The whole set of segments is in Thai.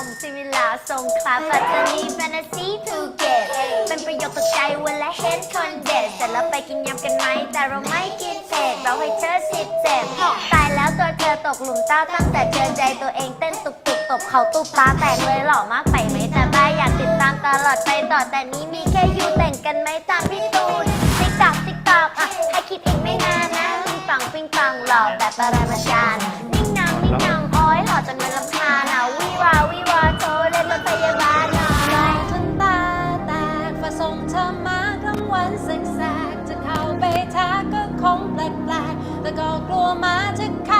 เวลาสงขลาปัตตานีแฟนตาซีภูเก็ตเป็นประโยชน์ต่อใจเวลาเห็นคนเด็ดเสร็จแล้วไปกินยำกันไหมแต่เราไม่กินเผ็ดเราให้เธอสิบเจ็บตายแล้วตัวเธอตกหลุมเต้าตั้งแต่เจอใจตัวเองเต้นตุกตุกตบเขาตุบตาแตกเลยหล่อมากไปไหมแต่บ้าอยากติดตามตลอดไปต่อแต่นี้มีแค่ยูแต่งกันไหมตามพี่ตูนติ๊กตอกติ๊กตอกอะให้คิดอีกไม่นานนะปิงปังปิงปังหล่อแบบปรมาจา เธอมากลางวันแสกๆจะเข้าไปทักก็คงแปลกๆแต่ก็กลัวมาจะเข้า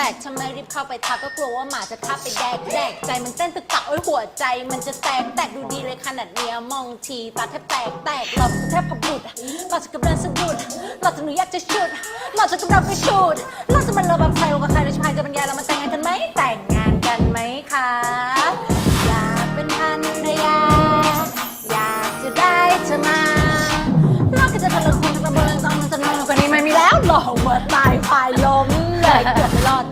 ตกแตกทำไมรีบเข้าไปทักก็กลัวว่าหมาจะฆ่าไปแดกแดกใจมันเต้นตึกตักโอ้ยหัวใจ มันจะแตกแตกดูดีเลยขนาดเนี้ยมองทีตาแทบแตกแตกหลอดแทบขบุดหลอดจะกำลังสะดุดหลอดจะหนูอยากจะชุดหลอดจะกำลังไปชุดหลอดจะมันระบำใครว่าใครในชายจะบรรยายเรามาแต่งงานกันไหมแต่งงานกันไหมคะอยากเป็นภรรยาอยากจะได้เธอมาเราก็จะทะเลาะคนจะเบิร์นต้องจะนอนกว่านี้ไม่มีแล้วหลอกว่าตายพายล้ม เลยเกือบไม่รอด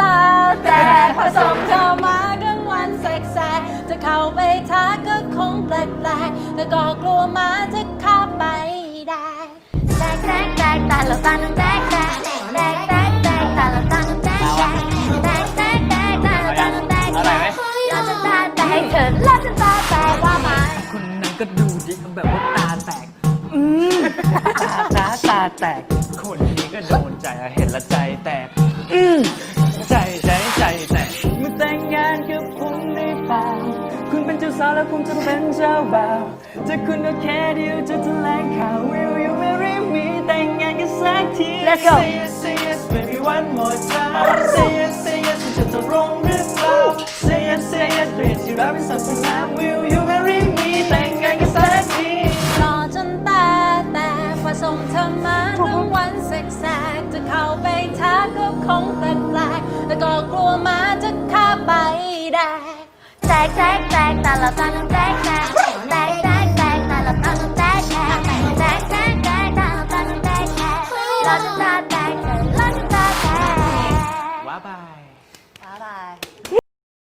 ตาแตกผสมเข้ามากลางวันแสกๆจะเข้าไปทักก็คงแปลกๆแต่ก็กลัวหมาจะข้าไปได้แตกแตกแตกตาละตังแตกแตกแตกแตกแตกตาละตังแตกแตกแตกแตกแตกตาละตังแตกแตกรอจนตาแตกเธอรอจนตาแตกว่ามาคนนั้นก็ดูดิแบบว่าตาแตกอืมาตาตาแตก คนนี้ก็โดนใจอะเห็นและใจแตก อืมใจใจใจแตกเมื่อแต่งงานกับผมได้เปล่าคุณเป็นเจ้าสาวแล้วผมจะเป็นเจ้าบ่าวจะคุณก็แค่เดียวจะแถลงข่าว Will you marry me แต่งงานกันสักที Let's go Say yes say yes baby one more time Say แต่ก็กลัวมาจะฆ่าไปได้ แตกแตกแตกแต่ราตาน้องแตกแตกแตกแตกแตกแต่ราตาน้องแตกแตกแตกแตกแตกแต่ราตาน้องแตกแตกเราจะตาแตกแต่ละตาแตกว้าบายว้าบาย